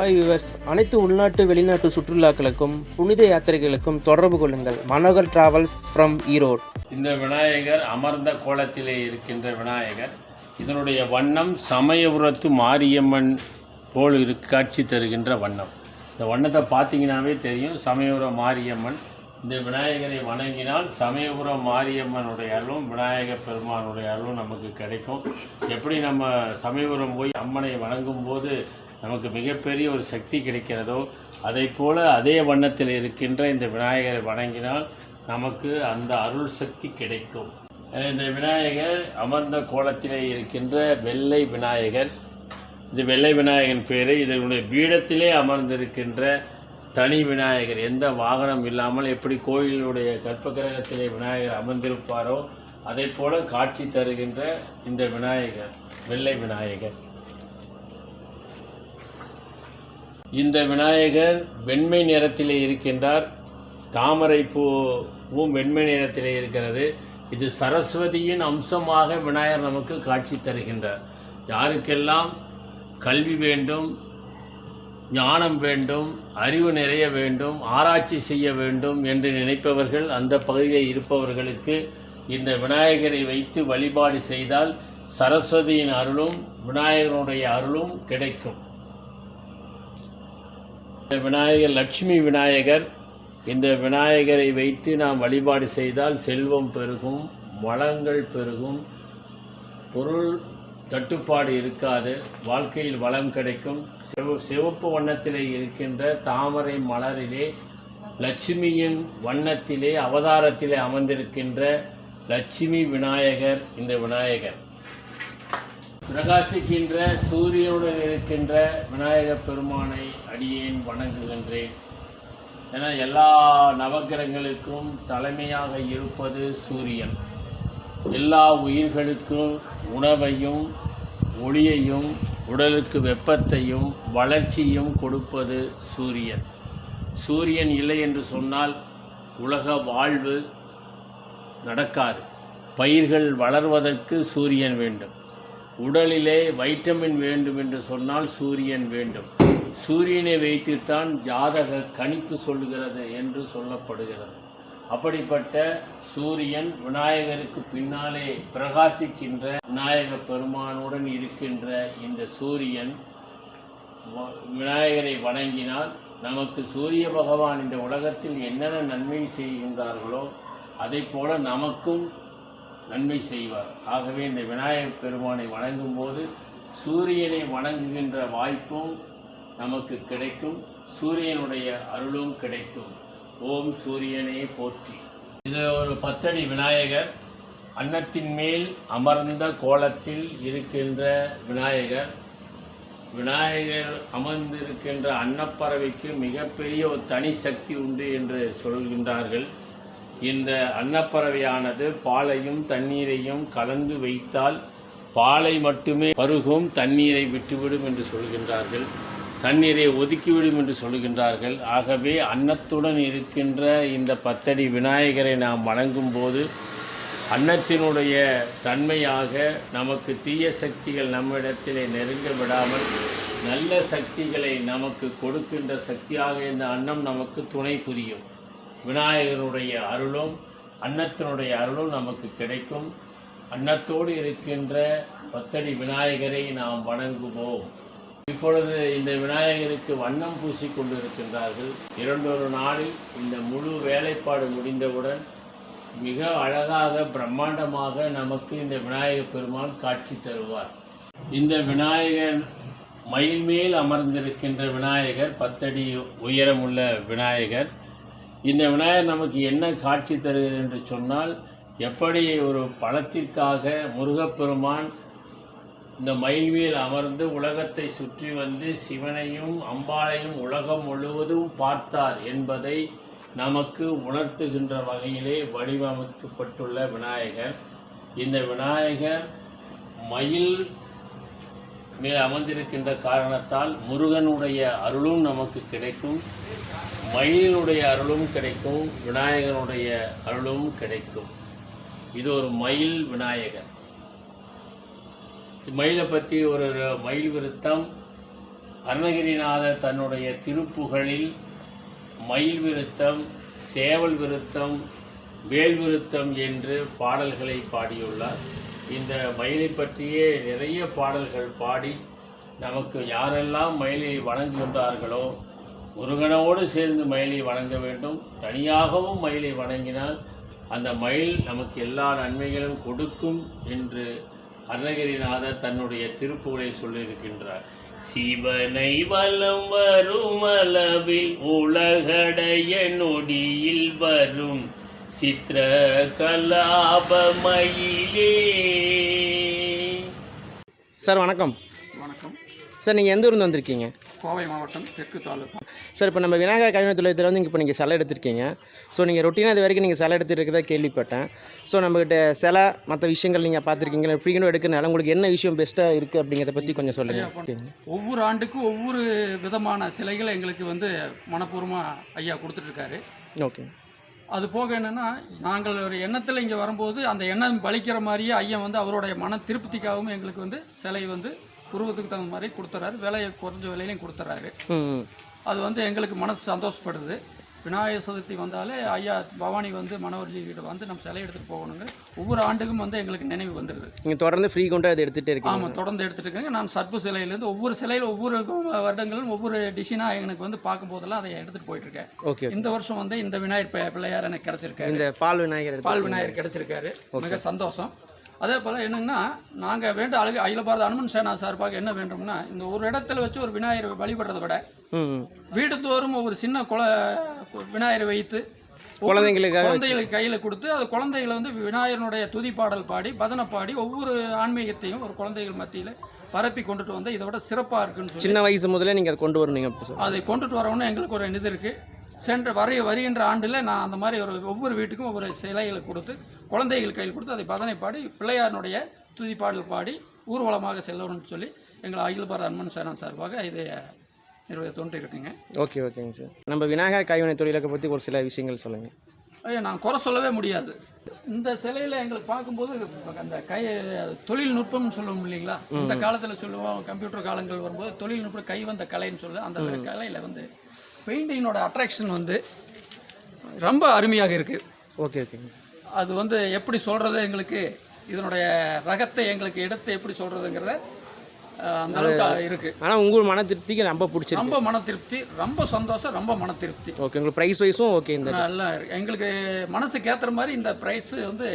Hi viewers அனைத்து உள்நாட்டு வெளிநாட்டு சுற்றுலாக்களுக்கும் புனித யாத்திரைகளுக்கும் தொடர்பு கொள்ளுங்கள். மனோகர் டிராவல்ஸ் ஃப்ரம் ஈரோடு இந்த விநாயகர் அமர்ந்த கோலத்திலே இருக்கின்ற விநாயகர் இதனுடைய வண்ணம் சமயபுரத்து மாரியம்மன் போல் இரு காட்சி தருகின்ற வண்ணம். இந்த வண்ணத்தை பார்த்தீங்கன்னாவே தெரியும். சமயபுரம் மாரியம்மன் இந்த விநாயகரை வணங்கினால் சமயபுரம் மாரியம்மனுடைய அருளும் விநாயகர் பெருமானுடைய அருளும் நமக்கு கிடைக்கும். எப்படி நம்ம சமயபுரம் போய் அம்மனை வணங்கும் போது நமக்கு மிகப்பெரிய ஒரு சக்தி கிடைக்கிறதோ அதை போல அதே வண்ணத்தில் இருக்கின்ற இந்த விநாயகரை வணங்கினால் நமக்கு அந்த அருள் சக்தி கிடைக்கும். இந்த விநாயகர் அமர்ந்த கோலத்திலே இருக்கின்ற வெள்ளை விநாயகர் இந்த வெள்ளை விநாயகன் பேர் இதனுடைய பீடத்திலே அமர்ந்திருக்கின்ற தனி விநாயகர். எந்த வாகனம் இல்லாமல் எப்படி கோயிலுடைய கற்பகிரகத்திலே விநாயகர் அமர்ந்திருப்பாரோ அதை போல காட்சி தருகின்ற இந்த விநாயகர் வெள்ளை விநாயகர். இந்த விநாயகர் வெண்மை நிறத்திலே இருக்கின்றார். தாமரை பூவும் வெண்மை நிறத்திலே இருக்கிறது. இது சரஸ்வதியின் அம்சமாக விநாயகர் நமக்கு காட்சி தருகின்றார். யாருக்கெல்லாம் கல்வி வேண்டும் ஞானம் வேண்டும் அறிவு நிறைய வேண்டும் ஆராய்ச்சி செய்ய வேண்டும் என்று நினைப்பவர்கள் அந்த பகுதியில் இருப்பவர்களுக்கு இந்த விநாயகரை வைத்து வழிபாடு செய்தால் சரஸ்வதியின் அருளும் விநாயகருடைய அருளும் கிடைக்கும். இந்த விநாயகர் லட்சுமி விநாயகர் இந்த விநாயகரை வைத்து நாம் வழிபாடு செய்தால் செல்வம் பெருகும் வளங்கள் பெருகும் பொருள் தட்டுப்பாடு இருக்காது வாழ்க்கையில் வளம் கிடைக்கும். சிவ சிவப்பு வண்ணத்திலே இருக்கின்ற தாமரை மலரிலே லட்சுமியின் வண்ணத்திலே அவதாரத்திலே அமர்ந்திருக்கின்ற லட்சுமி விநாயகர் இந்த விநாயகர். பிரகாசிக்கின்ற சூரியனுடன் இருக்கின்ற விநாயகப் பெருமானை அடியேன் வணங்குகின்றேன். என எல்லா நவக்கிரகங்களுக்கும் தலைமையாக இருப்பது சூரியன். எல்லா உயிர்களுக்கும் உணவையும் ஒளியையும் உடலுக்கு வெப்பத்தையும் வளர்ச்சியும் கொடுப்பது சூரியன். சூரியன் இல்லை என்று சொன்னால் உலக வாழ்வு நடக்காது. பயிர்கள் வளர்வதற்கு சூரியன் வேண்டும். உடலிலே வைட்டமின் வேண்டும் என்று சொன்னால் சூரியன் வேண்டும். சூரியனை வைத்துத்தான் ஜாதக கணிப்பு சொல்கிறது என்று சொல்லப்படுகிறது. அப்படிப்பட்ட சூரியன் விநாயகருக்கு பின்னாலே பிரகாசிக்கின்ற விநாயக பெருமானுடன் இருக்கின்ற இந்த சூரியன் வ- விநாயகரை வணங்கினால் நமக்கு சூரிய பகவான் இந்த உலகத்தில் என்னென்ன நன்மை செய்கின்றார்களோ அதை போல நமக்கும் நன்மை செய்வார். ஆகவே இந்த விநாயகர் பெருமானை வணங்கும் போது சூரியனை வணங்குகின்ற வாய்ப்பும் நமக்கு கிடைக்கும். சூரியனுடைய அருளும் கிடைக்கும். ஓம் சூரியனே போற்றி. இது ஒரு பத்தடி விநாயகர். அன்னத்தின் மேல் அமர்ந்த கோலத்தில் இருக்கின்ற விநாயகர். விநாயகர் அமர்ந்திருக்கின்ற அன்னப்பறவைக்கு மிகப்பெரிய ஒரு தனி சக்தி உண்டு என்று சொல்கின்றார்கள். இந்த அன்னப்பறவையானது பாலையும் தண்ணீரையும் கலந்து வைத்தால் பாலை மட்டுமே பருகும் தண்ணீரை விட்டுவிடும் என்று சொல்கின்றார்கள். தண்ணீரை ஒதுக்கிவிடும் என்று சொல்கின்றார்கள். ஆகவே அன்னத்துடன் இருக்கின்ற இந்த பத்தடி விநாயகரை நாம் வணங்கும் போது அன்னத்தினுடைய தன்மையாக நமக்கு தீய சக்திகள் நம்மிடத்திலே நெருங்க விடாமல் நல்ல சக்திகளை நமக்கு கொடுக்கின்ற சக்தியாக இந்த அன்னம் நமக்கு துணை புரியும். விநாயகருடைய அருளும் அன்னத்தினுடைய அருளும் நமக்கு கிடைக்கும். அன்னத்தோடு இருக்கின்ற பத்தடி விநாயகரை நாம் வணங்குவோம். இப்பொழுது இந்த விநாயகருக்கு வண்ணம் பூசி கொண்டிருக்கின்றார்கள். இரண்டொரு நாளில் இந்த முழு வேலைப்பாடு முடிந்தவுடன் மிக அழகாக பிரம்மாண்டமாக நமக்கு இந்த விநாயகர் பெருமான் காட்சி தருவார். இந்த விநாயகர் மயில் மேல் அமர்ந்திருக்கின்ற விநாயகர் பத்தடி உயரமுள்ள விநாயகர். இந்த விநாயகர் நமக்கு என்ன காட்சி தருகிறது என்று சொன்னால் எப்படி ஒரு பழத்திற்காக முருகப்பெருமான் இந்த மயில்வியில் அமர்ந்து உலகத்தை சுற்றி வந்து சிவனையும் அம்பாளையும் உலகம் முழுவதும் பார்த்தார் என்பதை நமக்கு உணர்த்துகின்ற வகையிலே வடிவமைக்கப்பட்டுள்ள விநாயகர். இந்த விநாயகர் மயில் மேல் அமர்ந்திருக்கின்ற காரணத்தால் முருகனுடைய அருளும் நமக்கு கிடைக்கும். மயிலினுடைய அருளும் கிடைக்கும் விநாயகனுடைய அருளும் கிடைக்கும். இது ஒரு மயில் விநாயகர். மயிலை பற்றி ஒரு மயில் விருத்தம். அருணகிரிநாதர் தன்னுடைய திருப்புகழில் மயில் விருத்தம் சேவல் விருத்தம் வேல் விருத்தம் என்று பாடல்களை பாடியுள்ளார். இந்த மயிலை பற்றியே நிறைய பாடல்கள் பாடி நமக்கு யாரெல்லாம் மயிலை வணங்குகின்றார்களோ முருகனோடு சேர்ந்து மயிலை வணங்க வேண்டும். தனியாகவும் மயிலை வணங்கினால் அந்த மயில் நமக்கு எல்லா நன்மைகளும் கொடுக்கும் என்று அருணகிரிநாதர் தன்னுடைய திருப்புகளை சொல்லியிருக்கின்றார். சிவனை வலம் வரும் அளவில் உலகடைய நொடியில் வரும் சித்திர கலாபமயிலே சார் வணக்கம். வணக்கம். சார் நீங்கள் எந்த ஊர்ந்து வந்திருக்கீங்க? கோவை மாவட்டம் தெற்கு தாலுகா. சார் இப்போ நம்ம விநாயகர் கைவினை தொழிலத்தில் வந்து இப்போ நீங்கள் சிலை எடுத்திருக்கீங்க. ஸோ நீங்கள் ரொட்டீனாக இது வரைக்கும் நீங்கள் சிலை இருக்கதா கேள்விப்பட்டேன். ஸோ நம்மக்கிட்ட சிலை மற்ற விஷயங்கள் நீங்கள் பார்த்துருக்கீங்க. ஃப்ரீகனும் எடுக்கிறனால உங்களுக்கு என்ன விஷயம் பெஸ்ட்டாக இருக்குது அப்படிங்கிறத பற்றி கொஞ்சம் சொல்லுங்கள் ஒவ்வொரு ஆண்டுக்கும் ஒவ்வொரு விதமான சிலைகளை எங்களுக்கு வந்து மனப்பூர்வமாக ஐயா கொடுத்துட்ருக்காரு. ஓகே அது போக என்னென்னா நாங்கள் ஒரு எண்ணத்தில் இங்கே வரும்போது அந்த எண்ணம் பலிக்கிற மாதிரியே ஐயா வந்து அவருடைய மன திருப்திக்காகவும் எங்களுக்கு வந்து சிலை வந்து உருவத்துக்கு தகுந்த மாதிரி கொடுத்துறாரு. விலையை குறைஞ்ச விலையிலையும் கொடுத்துறாரு. அது வந்து எங்களுக்கு மனசு சந்தோஷப்படுது. விநாயகர் சதுர்த்தி வந்தாலே ஐயா பவானி வந்து மனோர்ஜி கிட்ட வந்து நம்ம சிலை எடுத்துகிட்டு போகணுங்க. ஒவ்வொரு ஆண்டுக்கும் வந்து எங்களுக்கு நினைவு வந்துடுது நீங்கள் தொடர்ந்து ஃப்ரீ கொண்டு அதை எடுத்துகிட்டே இருக்கீங்க. ஆமாம் தொடர்ந்து எடுத்துட்டு இருக்கேங்க நான் சர்ப்பு சிலையிலேருந்து ஒவ்வொரு சிலையில் ஒவ்வொரு வருடங்களும் ஒவ்வொரு டிசைனாக எனக்கு வந்து பார்க்கும்போதெல்லாம் அதை எடுத்துகிட்டு போயிட்டுருக்கேன். ஓகே இந்த வருஷம் வந்து இந்த விநாயகர் பிள்ளையார் எனக்கு கிடச்சிருக்காரு. இந்த பால் விநாயகர் பால் விநாயகர் கிடச்சிருக்காரு. மிக சந்தோஷம். அதே போல் என்னன்னா நாங்கள் வேண்ட அழகு அகில பாரத அனுமன் சேனா சார்பாக என்ன வேண்டும்னா இந்த ஒரு இடத்துல வச்சு ஒரு விநாயகர் வழிபடுறதை விட வீடுதோறும் ஒரு சின்ன குல விநாயகரை வைத்து ஒவ்வொரு குழந்தைங்களுக்காக குழந்தைகளுக்கு கையில் கொடுத்து அது குழந்தைகளை வந்து விநாயகனுடைய துதி பாடல் பாடி பஜனை பாடி ஒவ்வொரு ஆன்மீகத்தையும் ஒரு குழந்தைகள் மத்தியில் பரப்பி கொண்டுட்டு வந்து இதை விட சிறப்பாக இருக்குன்னு சின்ன வயசு முதல்ல நீங்கள் அதை கொண்டு வரணுங்க அதை கொண்டுட்டு வரணும்னு எங்களுக்கு ஒரு இது இருக்குது சென்ற வரைய வருகின்ற ஆண்டில் நான் அந்த மாதிரி ஒரு ஒவ்வொரு வீட்டுக்கும் ஒவ்வொரு சிலைகளை கொடுத்து குழந்தைகள் கையில் கொடுத்து அதை பஜனை பாடி பிள்ளையாரனுடைய துதி பாடல் பாடி ஊர்வலமாக செல்லணும்னு சொல்லி எங்கள் அகில பாரத அன்மன் சேனா சார்பாக இதை நிறுவன தோன்றி இருக்குங்க ஓகே ஓகேங்க சார். நம்ம விநாயகர் கைவினை தொழிலை பற்றி ஒரு சில விஷயங்கள் சொல்லுங்கள் ஐயா நான் குறை சொல்லவே முடியாது. இந்த சிலையில் எங்களுக்கு பார்க்கும்போது அந்த கை தொழில்நுட்பம்னு சொல்லுவோம் இல்லைங்களா? இந்த காலத்தில் சொல்லுவோம் கம்ப்யூட்டர் காலங்கள் வரும்போது தொழில்நுட்பம் கை வந்த கலைன்னு சொல்லு அந்த கலையில் வந்து பெயிண்டிங்கோட அட்ராக்ஷன் வந்து ரொம்ப அருமையாக இருக்குது ஓகே ஓகேங்க அது வந்து எப்படி சொல்கிறது எங்களுக்கு? இதனுடைய ரகத்தை எங்களுக்கு எடுத்து எப்படி சொல்கிறதுங்கிறத அந்த அளவுக்கு இருக்குது ஆனால் உங்கள் மன திருப்திக்கு ரொம்ப பிடிச்சிருக்கு. ரொம்ப மன திருப்தி ரொம்ப சந்தோஷம் ரொம்ப மன திருப்தி. ஓகே உங்களுக்கு ப்ரைஸ் வைஸும் ஓகே இந்த நல்லா இருக்கு. எங்களுக்கு மனசுக்கு ஏற்றுற மாதிரி இந்த ப்ரைஸ் வந்து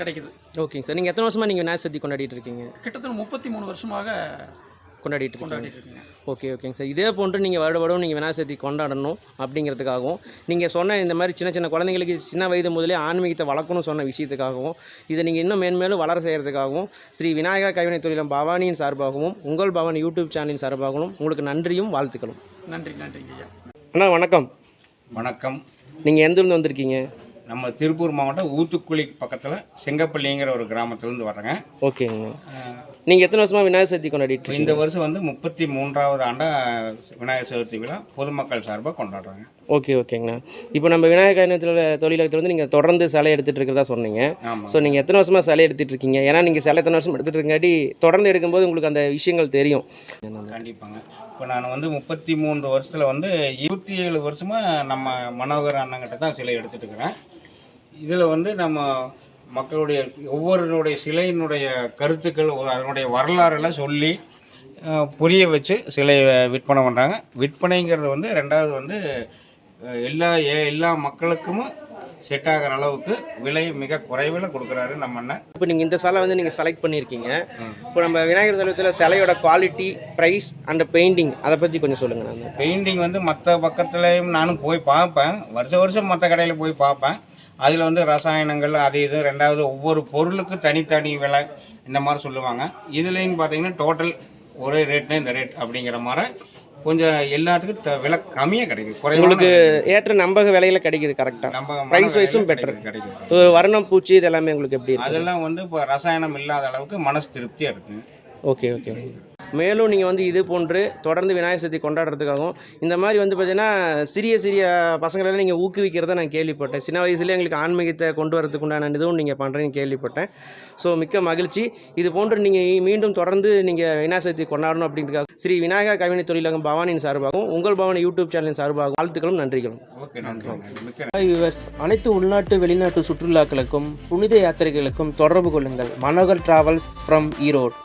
கிடைக்குது. ஓகேங்க சார் நீங்கள் எத்தனை வருஷமாக நீங்கள் விநாயகர் சதுர்த்தி கொண்டாடிட்டு இருக்கீங்க? கிட்டத்தட்ட முப்பத்தி மூணு வருஷமாக கொண்டாடிட்டு இருக்கீங்க. கொண்டாடிட்டு இருக்கீங்க. ஓகே ஓகேங்க சார் இதே போன்று நீங்கள் வருட வருடம் நீங்கள் விநாயகர் சதுர்த்தி கொண்டாடணும் அப்படிங்கிறதுக்காகவும் நீங்கள் சொன்ன இந்த மாதிரி சின்ன சின்ன குழந்தைங்களுக்கு சின்ன வயது முதலே ஆன்மீகத்தை வளர்க்கணும் சொன்ன விஷயத்துக்காகவும் இதை நீங்கள் இன்னும் மேன்மேலும் வளர செய்கிறதுக்காகவும் ஸ்ரீ விநாயகர் கைவினை தொழிலம் பவானியின் சார்பாகவும் உங்கள் பவானி யூடியூப் சேனலின் சார்பாகவும் உங்களுக்கு நன்றியும் வாழ்த்துக்களும். நன்றி நன்றிங்க ஐயா. அண்ணா வணக்கம். வணக்கம். நீங்கள் எந்த ஊர்ந்து வந்திருக்கீங்க? நம்ம திருப்பூர் மாவட்டம் ஊத்துக்குழி பக்கத்தில் செங்கப்பள்ளிங்கிற ஒரு கிராமத்துலேருந்து வர்றேங்க. ஓகேங்க. நீங்கள் எத்தனை வருஷமாக விநாயகர் சதுர்த்தி கொண்டாடிட்டு இந்த வருஷம் வந்து முப்பத்தி மூன்றாவது ஆண்டாக விநாயகர் சதுர்த்தி விழா பொதுமக்கள் சார்பாக கொண்டாடுறாங்க. ஓகே ஓகேங்கண்ணா இப்போ நம்ம விநாயகர் தொழிலகத்தில் வந்து நீங்கள் தொடர்ந்து சிலை எடுத்துகிட்டு இருக்கிறதா சொன்னீங்க. ஆமாம் ஸோ நீங்கள் எத்தனை வருஷமாக சிலை எடுத்துகிட்டு இருக்கீங்க? ஏன்னா நீங்கள் சிலை எத்தனை வருஷம் எடுத்துகிட்டு இருக்கங்காட்டி தொடர்ந்து எடுக்கும்போது உங்களுக்கு அந்த விஷயங்கள் தெரியும். கண்டிப்பாங்க. இப்போ நான் வந்து முப்பத்தி மூன்று வருஷத்தில் வந்து இருபத்தி ஏழு வருஷமாக நம்ம மனோகர் அண்ணங்கிட்ட தான் சிலை எடுத்துட்டு இருக்கிறேன். இதில் வந்து நம்ம மக்களுடைய ஒவ்வொருனுடைய சிலையினுடைய கருத்துக்கள் அதனுடைய வரலாறெல்லாம் சொல்லி புரிய வச்சு சிலையை விற்பனை பண்ணுறாங்க விற்பனைங்கிறது வந்து ரெண்டாவது வந்து எல்லா ஏ- எல்லா மக்களுக்கும் செட் ஆகிற அளவுக்கு விலை மிக குறைவில் கொடுக்குறாரு நம்ம அண்ணன். இப்போ நீங்கள் இந்த சிலை வந்து நீங்கள் செலக்ட் பண்ணியிருக்கீங்க. இப்போ நம்ம விநாயகர் தொழிலத்தில் சிலையோட குவாலிட்டி ப்ரைஸ் அண்ட் பெயிண்டிங் அதை பற்றி கொஞ்சம் சொல்லுங்கள் நான் பெயிண்டிங் வந்து மற்ற பக்கத்துலேயும் நானும் போய் பார்ப்பேன். வருஷம் வருஷம் மற்ற கடையில் போய் பார்ப்பேன். அதில் வந்து ரசாயனங்கள் அது இது ரெண்டாவது ஒவ்வொரு பொருளுக்கு தனித்தனி விலை இந்த மாதிரி சொல்லுவாங்க. இதுலேயும் பார்த்தீங்கன்னா டோட்டல் ஒரே ரேட்னா இந்த ரேட் அப்படிங்கிற மாதிரி கொஞ்சம் எல்லாத்துக்கும் த- விலை கம்மியாக கிடைக்குது. குறைவான உங்களுக்கு. ஏற்ற நம்பக விலையில் கிடைக்குது கரெக்டாக நம்ம உம் விலையில better. கிடைக்குது, வர்ணம் பூச்சி இது எல்லாமே உங்களுக்கு எப்படி அதெல்லாம் வந்து இப்போ ரசாயனம் இல்லாத அளவுக்கு மனசு திருப்தியாக இருக்குங்க ஓகே ஓகே. மேலும் நீங்கள் வந்து இது போன்று தொடர்ந்து விநாயகர் சதுர்த்தி கொண்டாடுறதுக்காகவும் இந்த மாதிரி வந்து பார்த்தீங்கன்னா சிறிய சிறிய பசங்களெல்லாம் நீங்கள் ஊக்குவிக்கிறத நான் கேள்விப்பட்டேன். சின்ன வயசுலேயே எங்களுக்கு ஆன்மீகத்தை கொண்டு வரதுக்கு உண்டான இதுவும் நீங்கள் பண்ணுறீங்கன்னு கேள்விப்பட்டேன். ஸோ மிக்க மகிழ்ச்சி. இது போன்று நீங்கள் மீண்டும் தொடர்ந்து நீங்கள் விநாயகர் சதுர்த்தி கொண்டாடணும் அப்படின்றதுக்காக ஸ்ரீ விநாயகா கவினை தொழிலகம் பவானியின் சார்பாகவும் உங்கள் பவானி யூடியூப் சேனலின் சார்பாகவும் வாழ்த்துக்களும் நன்றிகளும். வியூவர்ஸ் அனைத்து உள்நாட்டு வெளிநாட்டு சுற்றுலாக்களுக்கும் புனித யாத்திரைகளுக்கும் தொடர்பு கொள்ளுங்கள். Manohar travels from Erode